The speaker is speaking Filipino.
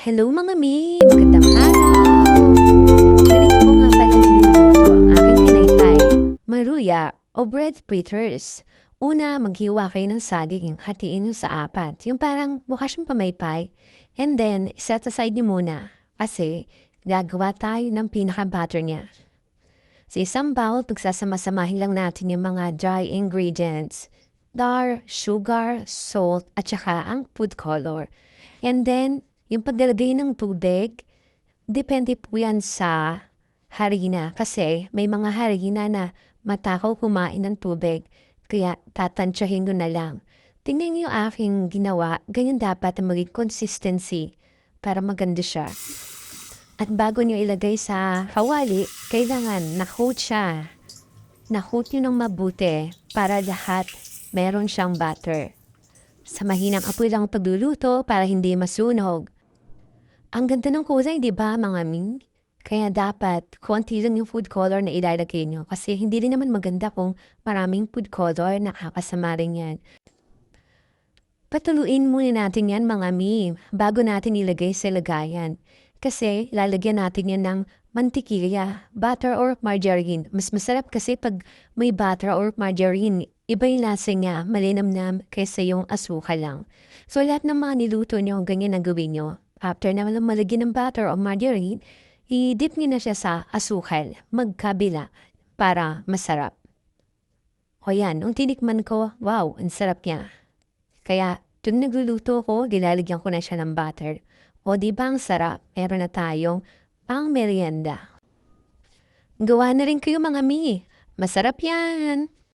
Hello mga mi! Magandang araw! Ganito ko nga pala niluluto ang aking pinaypay. Maruya o bread fritters. Una, maghiwa kayo ng saging, hatiin nyo sa apat. Yung parang bukas yung pamaypay. And then, set aside nyo muna. Kasi, gagawa tayo ng pinaka-butter niya. Sa isang bowl, pagsasama-samahin lang natin yung mga dry ingredients. Dar, sugar, salt, at saka ang food color. And then, yung paglalagay ng tubig, depende po yan sa harina. Kasi may mga harina na matakaw kumain ng tubig. Kaya tatansyahin ko na lang. Tingnan niyo aking ginawa. Ganyan dapat ang maging consistency para maganda siya. At bago niyo ilagay sa kawali, kailangan na-coat siya. Na-coat niyo ng mabuti para lahat meron siyang butter. Sa mahinang apoy lang ang pagluluto para hindi masunog. Ang ganda ng kulay, di ba mga min? Kaya dapat, konti lang yung food color na ilalagay nyo. Kasi hindi rin naman maganda kung maraming food color, nakakasama rin yan. Patuluin muna natin yan mga mi, bago natin ilagay sa lagayan. Kasi lalagyan natin yan ng mantikilya, butter or margarine. Mas masarap kasi pag may butter or margarine, iba yung lasa niya, malinamnam kaysa yung asukal lang. So lahat ng mga niluto nyo, ganyan ang gawin nyo. After na malagyan ng butter or margarine, i-dip nyo na siya sa asukal, magkabila, para masarap. O yan, nung tinikman ko, wow, ang sarap niya. Kaya, tuwing nagluluto ko, gilalagyan ko na siya ng butter. O di ba ang sarap? Meron na tayong pang merienda. Gawa na rin kayo mga mi. Masarap yan.